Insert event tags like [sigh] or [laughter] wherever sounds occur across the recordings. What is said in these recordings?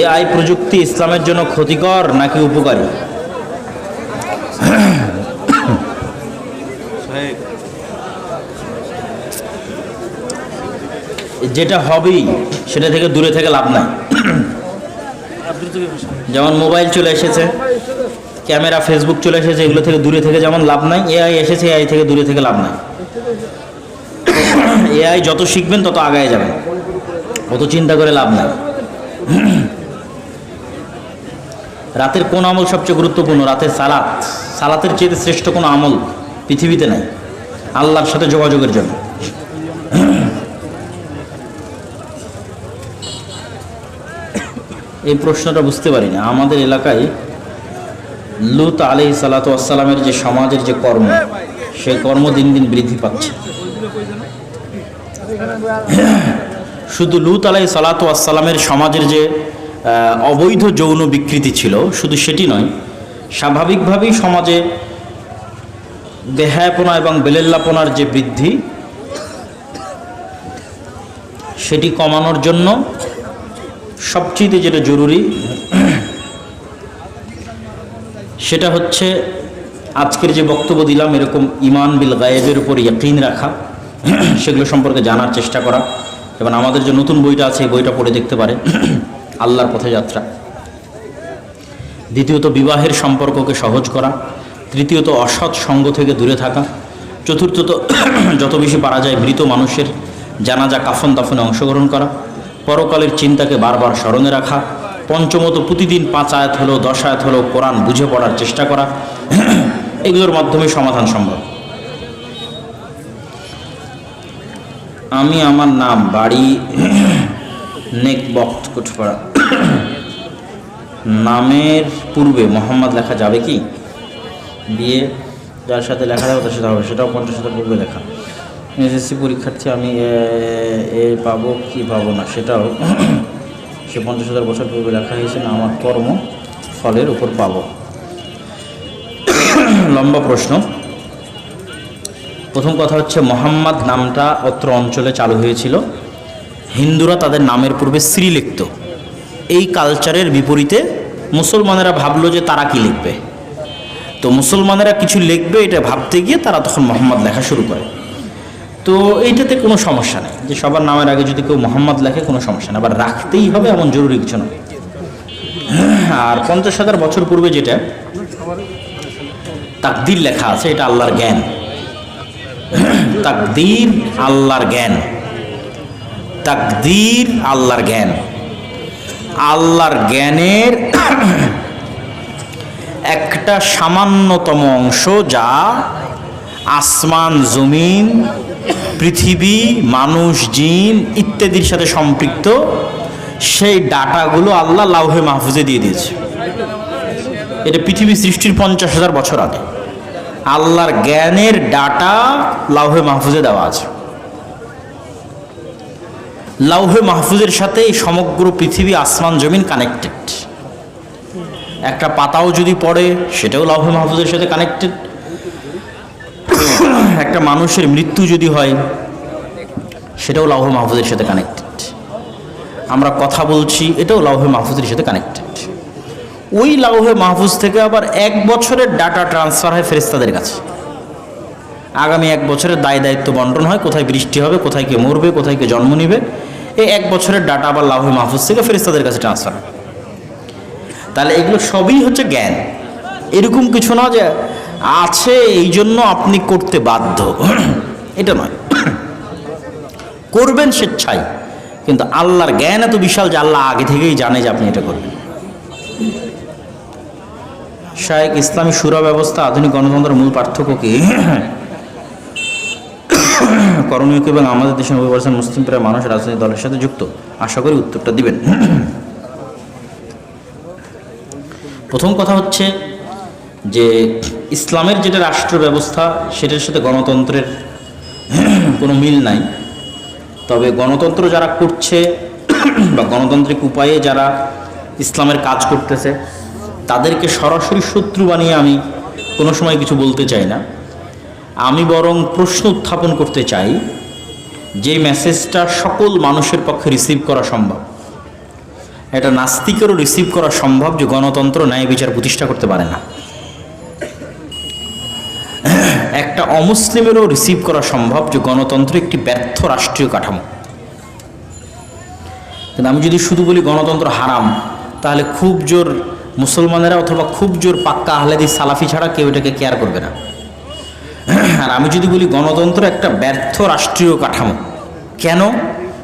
AI প্রযুক্তি ইসলামের জন্য ক্ষতিকর নাকি উপকারী? যেটা হবেই, সেটা থেকে দূরে থেকে লাভ নাই। যেমন মোবাইল চলে এসেছে, ক্যামেরা, ফেসবুক চলে এসেছে, এগুলো থেকে দূরে থেকে যেমন লাভ নাই, এআই এসেছে, এআই থেকে দূরে থেকে লাভ নাই। এআই যত শিখবেন তত আগায় যাবেন, অত চিন্তা করে লাভ নাই। রাতের কোন আমল সবচেয়ে গুরুত্বপূর্ণ? রাতের সালাত। সালাতের চেয়ে শ্রেষ্ঠ কোনো আমল পৃথিবীতে নাই। আল্লাহর সাথে যোগাযোগের জন্য। [coughs] এই প্রশ্নটা বুঝতে পারি না আমাদের এলাকায় লুত আলি সালাতামের যে সমাজের যে কর্ম সেই কর্ম দিন দিন বৃদ্ধি পাচ্ছে। [coughs] শুধু লুত আলাই সালাতামের সমাজের যে অবৈধ যৌন বিকৃতি ছিল, শুধু সেটি নয়, স্বাভাবিকভাবেই সমাজে দেহায়পনা এবং বেলেল্লাপনার যে বৃদ্ধি, সেটি কমানোর জন্য সবচেয়ে যেটা জরুরি, সেটা হচ্ছে আজকের যে বক্তব্য দিলাম, এরকম ইমান বিল গায়েবের উপর ইয়াকিন রাখা, সেগুলো সম্পর্কে জানার চেষ্টা করা। এবং আমাদের যে নতুন বইটা আছে, এই বইটা পড়ে দেখতে পারে আল্লাহর পথে যাত্রা দ্বিতীয়ত, বিবাহের সম্পর্ককে সহজ করা। তৃতীয়ত, অসৎ সঙ্গ থেকে দূরে থাকা। চতুর্থত, [clears throat] যত বেশি পারা যায় মৃত মানুষের জানাজা কাফন দাফনে অংশগ্রহণ করা। পরকালের চিন্তাকে বারবার স্মরণে রাখা। পঞ্চমত, প্রতিদিন পাঁচ আয়াত হলেও দশ আয়াত হলেও কোরআন বুঝে পড়ার চেষ্টা করা। [clears throat] এগুলোর মাধ্যমে সমাধান সম্ভব। আমি আমার নাম, বাড়ি নেক বক্ত কুটপাড়া নামের পূর্বে মোহাম্মদ লেখা যাবে কি? বিয়ে যার সাথে লেখা যাবে তার সাথে হবে, সেটাও পঞ্চাশ হাজার পূর্বে লেখা। এসএসসি পরীক্ষার্থী আমি এ পাবো কি পাবো না, সেটাও [clears throat] সে পঞ্চাশ হাজার বছর পূর্বে লেখা হয়েছে, না আমার কর্ম ফলের উপর পাবো। [clears throat] লম্বা প্রশ্ন। প্রথম কথা হচ্ছে, মোহাম্মদ নামটা অত্র অঞ্চলে চালু হয়েছিল। হিন্দুরা তাদের নামের পূর্বে শ্রী লিখত। এই কালচারের বিপরীতে মুসলমানেরা ভাবলো যে তারা কি লিখবে। তো মুসলমানেরা কিছু লিখবে, এটা ভাবতে গিয়ে তারা তখন মোহাম্মদ লেখা শুরু করে। তো এইটাতে কোনো সমস্যা নেই। যে সবার নামের আগে যদি কেউ মোহাম্মদ লেখে, কোনো সমস্যা নেই। আবার রাখতেই হবে এমন জরুরি কিছু নয়। আর পঞ্চাশ হাজার বছর পূর্বে যেটা, তাকদির লেখা আছে, এটা আল্লাহর জ্ঞান। তাকদির আল্লাহর জ্ঞান। তাকদির আল্লাহর জ্ঞান। আল্লাহর জ্ঞানের [clears throat] একটা সামান্যতম অংশ যা আসমান, জমিন, পৃথিবী, মানুষ, জিন ইত্যাদির সাথে সম্পৃক্ত, সেই ডাটাগুলো আল্লাহ লাউহে মাহফুজে দিয়ে দিয়েছে। এটা পৃথিবী সৃষ্টির পঞ্চাশ হাজার বছর আগে। আল্লাহর জ্ঞানের ডাটা লাউহে মাহফুজে দেওয়া আছে। লাউহে মাহফুজের সাথে এই সমগ্র পৃথিবী আসমান জমিন কানেক্টেড একটা পাতাও যদি পড়ে, সেটাও লাউহে মাহফুজের সাথে কানেক্টেড একটা মানুষের মৃত্যু যদি হয়, সেটাও লাউহে মাহফুজের সাথে কানেক্টেড আমরা কথা বলছি, এটাও লাউহে মাহফুজের সাথে কানেক্টেড ওই লাউহে মাহফুজ থেকে আবার এক বছরের ডাটা ট্রান্সফার হয় ফেরেস্তাদের কাছে। আগামী এক বছরের দায় দায়িত্ব বন্টন হয়, কোথায় বৃষ্টি হবে, কোথায় কে মরবে, কোথায় কে জন্ম নিবে, এই এক বছরের ডাটা আবার লাউহে মাহফুজ থেকে ফেরেস্তাদের কাছে ট্রান্সফার তাহলে এগুলো সবই হচ্ছে জ্ঞান। এরকম কিছু না যে আছে, এই জন্য আপনি করতে বাধ্য। [clears throat] এটা নয়। [clears throat] করবেন স্বেচ্ছায়, কিন্তু আল্লাহর জ্ঞান এত বিশাল যে আল্লাহ আগে থেকেই জানে যে আপনি এটা করবেন। শায়েক ইসলামী সুরা ব্যবস্থা, আধুনিক গণতন্ত্রের মূল পার্থক্য কি? [clears throat] করণীয় এবং আমাদের দেশে নব্বই পার্সেন্ট মুসলিম প্রায় মানুষ রাজনৈতিক দলের সাথে যুক্ত? আশা করি উত্তরটা দিবেন। প্রথম কথা হচ্ছে যে ইসলামের যেটা রাষ্ট্র ব্যবস্থা সেটার সাথে গণতন্ত্রের কোনো মিল নাই। তবে গণতন্ত্র যারা করছে বা গণতান্ত্রিক উপায়ে যারা ইসলামের কাজ করতেছে, তাদেরকে সরাসরি শত্রু বানিয়ে আমি কোনো সময় কিছু বলতে চাই না। আমি বরং প্রশ্ন উত্থাপন করতে চাই যে মেসেজটা সকল মানুষের পক্ষে রিসিভ করা সম্ভব। এটা নাস্তিকেরও রিসিভ করা সম্ভব যে গণতন্ত্র ন্যায় বিচার প্রতিষ্ঠা করতে পারে না। একটা অমুসলিমেরও রিসিভ করা সম্ভব যে গণতন্ত্র একটি ব্যর্থ রাষ্ট্রীয় কাঠামো। কিন্তু আমি যদি শুধু বলি গণতন্ত্র হারাম, তাহলে খুব জোর মুসলমানেরা অথবা খুব জোর পাক্কা আহলেদি সালাফি ছাড়া কেউ এটাকে কেয়ার করবে না। আর আমি যদি বলি গণতন্ত্র একটা ব্যর্থ রাষ্ট্রীয় কাঠামো, কেন?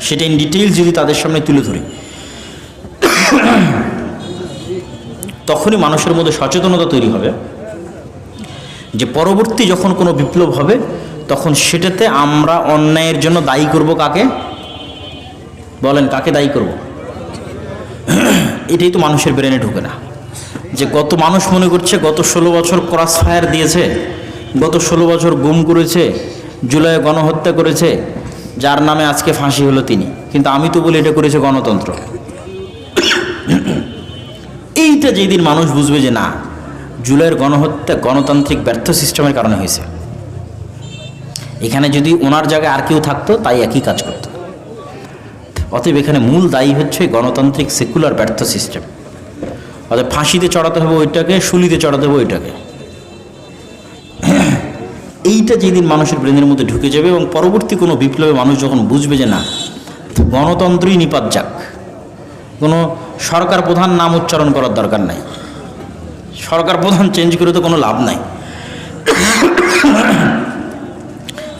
সেটা ইন ডিটেইলস যদি তাদের সামনে তুলে ধরি। তখনই মানুষের মধ্যে সচেতনতা তৈরি হবে যে পরবর্তী যখন কোনো বিপ্লব হবে, তখন সেটাতে আমরা অন্যায়ের জন্য দায়ী করব কাকে? বলেন, কাকে দায়ী করব? এটাই তো মানুষের ব্রেনে ঢুকে না। যে গত মানুষ মনে করছে গত ষোলো বছর ক্রস ফায়ার দিয়েছে গত ষোলো বছর গুম করেছে জুলাইয়ে গণহত্যা করেছে, যার নামে আজকে ফাঁসি হলো তিনি। কিন্তু আমি তো বলি এটা করেছে গণতন্ত্র। এইটা যেদিন মানুষ বুঝবে যে না, জুলাইয়ের গণহত্যা গণতান্ত্রিক ব্যর্থ সিস্টেমের কারণে হয়েছে। এখানে যদি ওনার জায়গায় আর কেউ থাকতো, তাই একই কাজ করত। অতএব এখানে মূল দায়ী হচ্ছে গণতান্ত্রিক সেকুলার ব্যর্থ সিস্টেম। অতএব ফাঁসিতে চড়াতে হবে ওইটাকে শুলিতে চড়াতে হবে ওইটাকে। এইটা যেদিন মানুষের ব্রেনের মধ্যে ঢুকে যাবে এবং পরবর্তী কোনো বিপ্লবে মানুষ যখন বুঝবে যে না, গণতন্ত্রই নিপাত যাক, কোনো সরকার প্রধান নাম উচ্চারণ করার দরকার নাই, সরকার প্রধান চেঞ্জ করে তো কোনো লাভ নাই।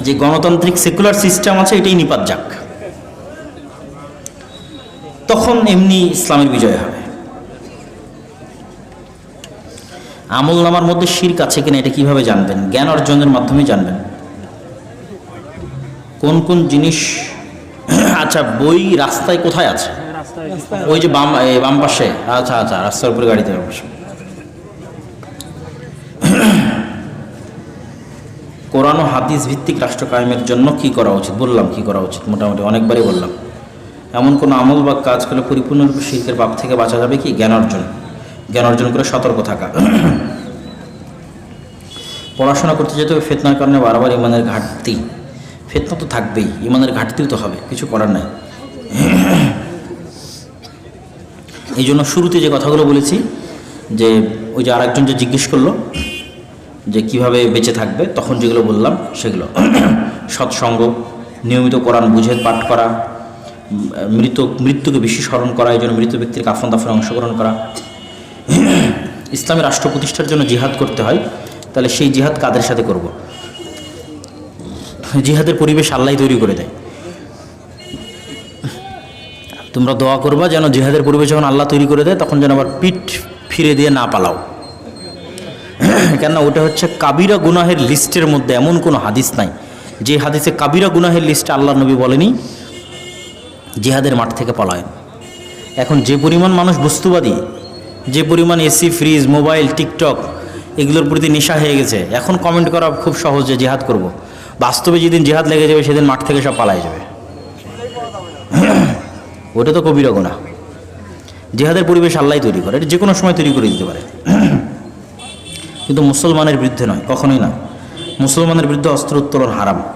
যে গণতান্ত্রিক সেকুলার সিস্টেম আছে, এটাই নিপাত যাক। তখন এমনি ইসলামের বিজয় হবে। আমল নামার মধ্যে শির্ক আছে কিনা এটা কীভাবে জানবেন? জ্ঞান অর্জনের মাধ্যমে জানবেন। কোন কোন জিনিস [clears throat] আচ্ছা বই রাস্তায় কোথায় আছে? ওই যে বাম বাম পাশে? আচ্ছা আচ্ছা রাস্তার উপরে গাড়িতে [clears throat] কোরআন হাদিস ভিত্তিক রাষ্ট্র কায়েমের জন্য কি করা উচিত? বললাম, কি করা উচিত? মোটামুটি অনেকবারই বললাম। এমন কোনো আমল বা কাজ করলে পরিপূর্ণরূপে শিল্পের পাপ থেকে বাঁচা যাবে কি? জ্ঞান অর্জন। জ্ঞান অর্জন করে সতর্ক থাকা। পড়াশোনা করতে যেতে হবে, ফেতনার কারণে বারবার ইমানের ঘাটতি। ফেতনা তো থাকবেই, ইমানের ঘাটতিও তো হবে, কিছু করার নাই। এই জন্য শুরুতে যে কথাগুলো বলেছি, যে ওই যে আরেকজন যে জিজ্ঞেস করল, যে কীভাবে বেঁচে থাকবে, তখন যেগুলো বললাম, সেগুলো। সৎসঙ্গ, নিয়মিত কোরআন বুঝে, পাঠ করা মৃত, মৃত্যুকে বেশি স্মরণ করা, এই জন্য মৃত ব্যক্তির কাফন দাফনে অংশগ্রহণ করা। ইসলামী রাষ্ট্র প্রতিষ্ঠার জন্য জিহাদ করতে হয়, তাহলে সেই জিহাদ কাদের সাথে করব? জিহাদের পরিবেশ আল্লাহ তৈরি করে দেয়। তোমরা দোয়া করবা যেন জিহাদের পরিবেশ যখন আল্লাহ তৈরি করে দেয়, তখন যেন আবার পিঠ ফিরে দিয়ে না পালাও। কেননা ওটা হচ্ছে কাবিরা গুনাহের লিস্টের মধ্যে এমন কোনো হাদিস নাই। যে হাদিসে কাবিরা গুনাহের লিস্টে আল্লাহ নবী বলেনি, জিহাদের মাঠ থেকে পলায়ন এখন যে পরিমাণ মানুষ বস্তুবাদী যে পরিমাণ এসি, ফ্রিজ, মোবাইল, টিকটক, এগুলোর প্রতি নেশা হয়ে গেছে। এখন কমেন্ট করা খুব সহজ যে জিহাদ করব। বাস্তবে যেদিন জিহাদ লেগে যাবে, সেদিন মাঠ থেকে সব পালায় যাবে। [clears throat] ওটা তো কবিরা গুণা জিহাদের পরিবেশ আল্লাহ তৈরি করে। এটা যে কোনো সময় তৈরি করে দিতে পারে। [clears throat] কিন্তু মুসলমানের বিরুদ্ধে নয়, কখনোই না। মুসলমানের বিরুদ্ধে অস্ত্র উত্তোলন হারাম। [clears throat]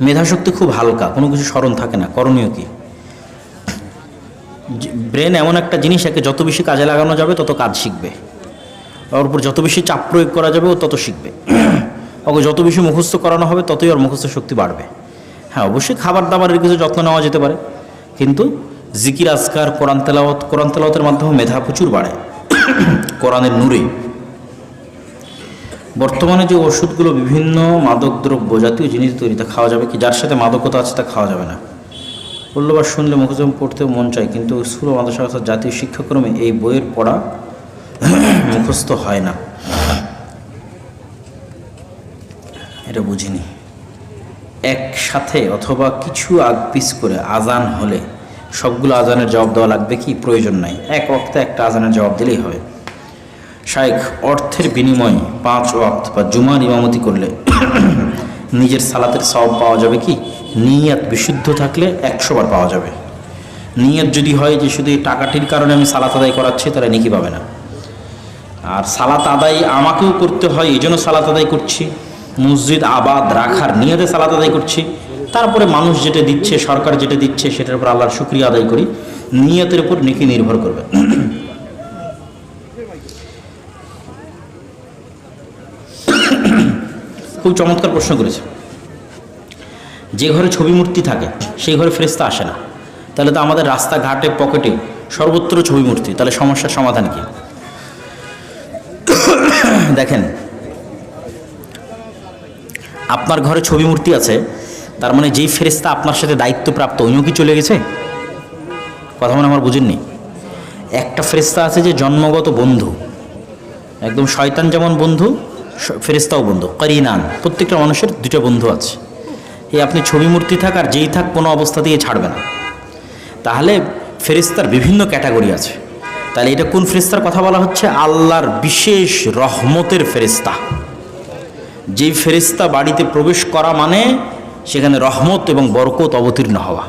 মেধাশক্তি খুব হালকা, কোনো কিছু স্মরণ থাকে না। করণীয় কি? ব্রেন এমন একটা জিনিস, একে যত বেশি কাজে লাগানো যাবে, তত কাজ শিখবে। ওর উপর যত বেশি চাপ প্রয়োগ করা যাবে, ও তত শিখবে। [clears throat] ওকে যত বেশি মুখস্থ করানো হবে, ততই ওর মুখস্থ শক্তি বাড়বে। হ্যাঁ অবশ্যই খাবার দাবারের কিছু যত্ন নেওয়া যেতে পারে। কিন্তু জিকির, আজকার, কোরআন তেলাওয়াত, কোরআন তেলাওয়াতের মাধ্যমে মেধা প্রচুর বাড়ে। [clears throat] কোরআনের নূরে। বর্তমানে যে ওষুধগুলো বিভিন্ন মাদক দ্রব্য জাতীয় জিনিস তৈরিতে খাওয়া যাবে কি? যার সাথে মাদকতা আছে, তা খাওয়া যাবে না। বা শুনলে মুখস্থ পড়তে মন চায়, কিন্তু স্কুল ও মাদ্রাসা জাতীয় শিক্ষাক্রমে এই বইয়ের পড়া [clears throat] মুখস্থ হয় না। এটা বুঝিনি। একসাথে অথবা কিছু আগ পিস করে আজান হলে সবগুলো আজানের জবাব দেওয়া লাগবে কি? প্রয়োজন নাই। এক ওয়াক্তে একটা আজানের জবাব দিলেই হবে। শাইখ অর্থের বিনিময়ে পাঁচ ওয়াক্ত বা জুমার ইমামতি করলে নিজের সালাতের সব পাওয়া যাবে কি? নিয়াত বিশুদ্ধ থাকলে একশো বার পাওয়া যাবে। নিয়ত যদি হয় যে শুধু এই টাকাটির কারণে আমি সালাত আদায় করাচ্ছি, তাহলে নিকি পাবে না। আর সালাত আদায় আমাকেও করতে হয়, এই জন্য সালাত আদায় করছি। মসজিদ আবাদ রাখার নিয়তে সালাত আদায় করছি। তারপরে মানুষ যেটা দিচ্ছে, সরকার যেটা দিচ্ছে, সেটার উপর আল্লাহর শুক্রিয়া আদায় করি। নিয়তের উপর নেকি নির্ভর করবে। খুব চমৎকার প্রশ্ন করেছে। যে ঘরে ছবি মূর্তি থাকে, সেই ঘরে ফেরেস্তা আসে না। তাহলে তো আমাদের রাস্তাঘাটে, পকেটে সর্বত্র ছবি মূর্তি, তাহলে সমস্যার সমাধান কি? দেখেন, আপনার ঘরে ছবি মূর্তি আছে, তার মানে যেই ফেরেস্তা আপনার সাথে দায়িত্বপ্রাপ্ত, উনিও কি চলে গেছে? কথা মনে আমার বুঝেননি। একটা ফেরেস্তা আছে যে জন্মগত বন্ধু, একদম শয়তান যেমন বন্ধু ফেরেস্তাও বন্ধু, করিনান, প্রত্যেকটা মানুষের দুটো বন্ধু আছে। এই আপনি ছবি মূর্তি থাক আর যেই থাক কোনো অবস্থা দিয়ে ছাড়বে না। তাহলে ফেরিস্তার বিভিন্ন ক্যাটাগরি আছে। তাহলে এটা কোন ফেরিস্তার কথা বলা হচ্ছে? আল্লাহর বিশেষ রহমতের ফেরিস্তা যেই ফেরিস্তা বাড়িতে প্রবেশ করা মানে সেখানে রহমত এবং বরকত অবতীর্ণ হওয়া।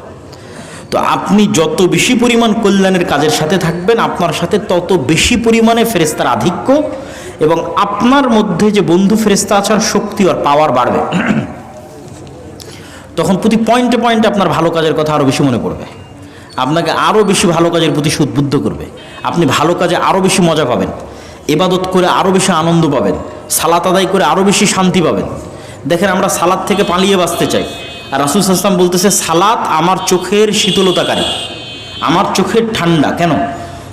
তো আপনি যত বেশি পরিমাণ কল্যাণের কাজের সাথে থাকবেন, আপনার সাথে তত বেশি পরিমাণে ফেরেস্তার আধিক্য এবং আপনার মধ্যে যে বন্ধু ফেরেস্তা আসার শক্তি আর পাওয়ার বাড়বে। তখন প্রতি পয়েন্টে পয়েন্টে আপনার ভালো কাজের কথা আরও বেশি মনে পড়বে। আপনাকে আরও বেশি ভালো কাজের প্রতি উদ্বুদ্ধ করবে। আপনি ভালো কাজে আরও বেশি মজা পাবেন। এবাদত করে আরও বেশি আনন্দ পাবেন। সালাত আদায় করে আরও বেশি শান্তি পাবেন। দেখেন আমরা সালাদ থেকে পালিয়ে বাঁচতে চাই। আর রাসুল আসলাম বলতেছে, সালাত আমার চোখের শীতলতাকারী। আমার চোখের ঠান্ডা। কেন?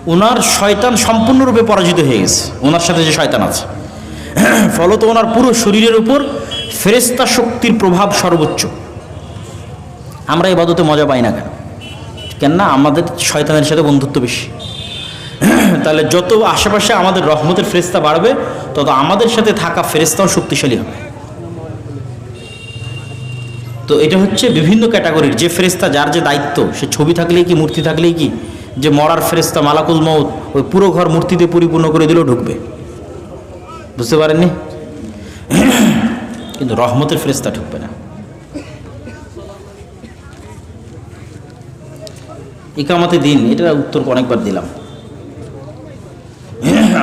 ওনার শয়তান সম্পূর্ণরূপে পরাজিত হয়ে গেছে। ওনার সাথে যে শয়তান আছে। [clears throat] ফলত ওনার পুরো শরীরের উপর ফেরেস্তা শক্তির প্রভাব সর্বোচ্চ। আমরা এবাদতে মজা পাই না কেন? কেননা আমাদের শয়তানের সাথে বন্ধুত্ব বেশি। [clears throat] তাহলে যত আশেপাশে আমাদের রহমতের ফেরেস্তা বাড়বে, তত আমাদের সাথে থাকা ফেরেস্তাও শক্তিশালী হবে। তো এটা হচ্ছে বিভিন্ন ক্যাটাগরির যে ফেরেস্তা যার যে দায়িত্ব, সে ছবি থাকলেই কি, মূর্তি থাকলেই কি যে মরার ফেরেস্তা মালাকুল মৌত ওই পুরো ঘর মূর্তিতে পরিপূর্ণ করে দিলেও ঢুকবে। বুঝতে পারেননি? কিন্তু রহমতের ফেরেস্তা ঢুকবে না। ইকামতে দিন, এটা উত্তর অনেকবার দিলাম।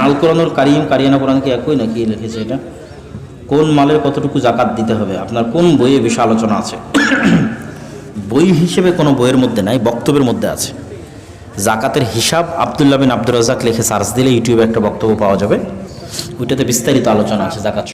আল কোরআনুল কারিম, কারিয়ানা কোরআন কি একই নাকি লিখেছে এটা? কোন মালের কতটুকু জাকাত দিতে হবে? আপনার কোন বইয়ে বেশি আলোচনা আছে? বই হিসেবে কোনো বইয়ের মধ্যে নাই, বক্তব্যের মধ্যে আছে। জাকাতের হিসাব আবদুল্লাহ বিন আব্দুর রাজাক লিখে সার্চ দিলে ইউটিউবে একটা বক্তব্য পাওয়া যাবে। ওইটাতে বিস্তারিত আলোচনা আছে, জাকাত